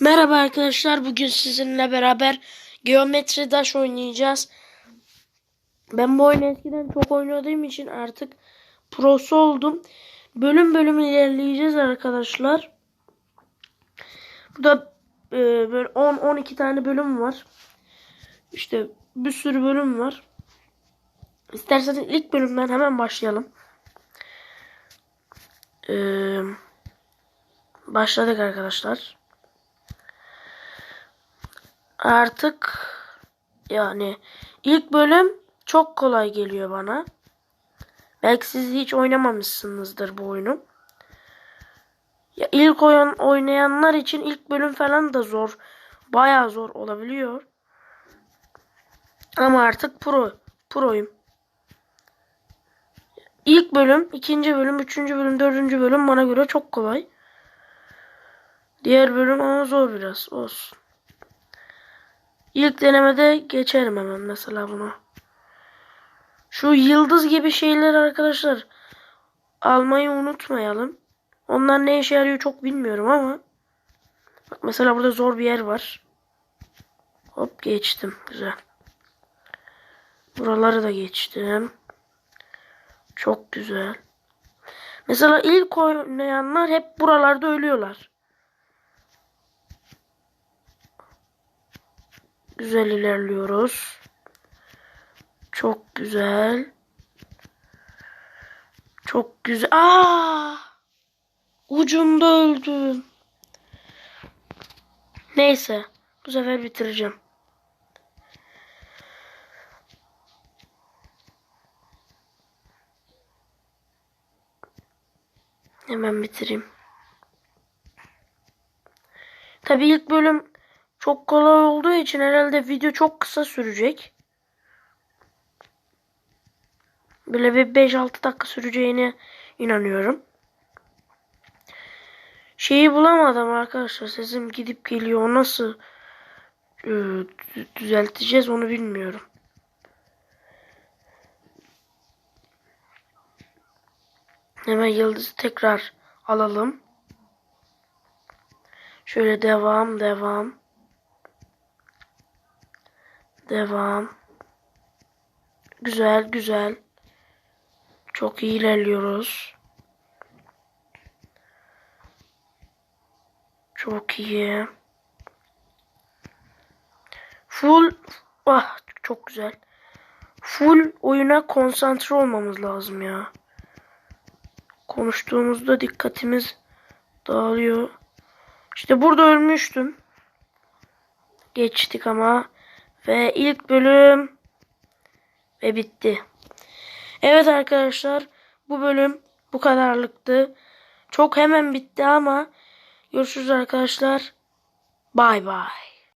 Merhaba arkadaşlar. Bugün sizinle beraber Geometri Dash oynayacağız. Ben bu oyunu eskiden çok oynadığım için artık prosu oldum. Bölüm bölüm ilerleyeceğiz arkadaşlar. Burada e, böyle 10-12 tane bölüm var. İşte bir sürü bölüm var. İsterseniz ilk bölümden hemen başlayalım. Ee, başladık arkadaşlar. Artık yani ilk bölüm çok kolay geliyor bana. Belki siz hiç oynamamışsınızdır bu oyunu. Ya ilk oyun oynayanlar için ilk bölüm falan da zor. Bayağı zor olabiliyor. Ama artık pro proyum. İlk bölüm, ikinci bölüm, üçüncü bölüm, dördüncü bölüm bana göre çok kolay. Diğer bölüm ama zor biraz. Olsun. İlk denemede geçerim hemen mesela bunu. Şu yıldız gibi şeyler arkadaşlar almayı unutmayalım. Onlar ne işe yarıyor çok bilmiyorum ama. Bak mesela burada zor bir yer var. Hop geçtim. Güzel. Buraları da geçtim. Çok güzel. Mesela ilk oynayanlar hep buralarda ölüyorlar. Güzel ilerliyoruz. Çok güzel. Çok güzel. Aa! Ucunda öldüm. Neyse. Bu sefer bitireceğim. Hemen bitireyim. Tabii ilk bölüm çok kolay olduğu için herhalde video çok kısa sürecek. Böyle bir 5-6 dakika süreceğine inanıyorum. Şeyi bulamadım arkadaşlar. Sesim gidip geliyor. Nasıl e, düzelteceğiz onu bilmiyorum. Hemen yıldızı tekrar alalım. Şöyle devam devam. Devam. Güzel güzel. Çok iyi ilerliyoruz. Çok iyi. Full ah çok güzel. Full oyuna konsantre olmamız lazım ya. Konuştuğumuzda dikkatimiz dağılıyor. İşte burada ölmüştüm. Geçtik ama. Ve ilk bölüm ve bitti. Evet arkadaşlar bu bölüm bu kadarlıktı. Çok hemen bitti ama görüşürüz arkadaşlar. Bay bay.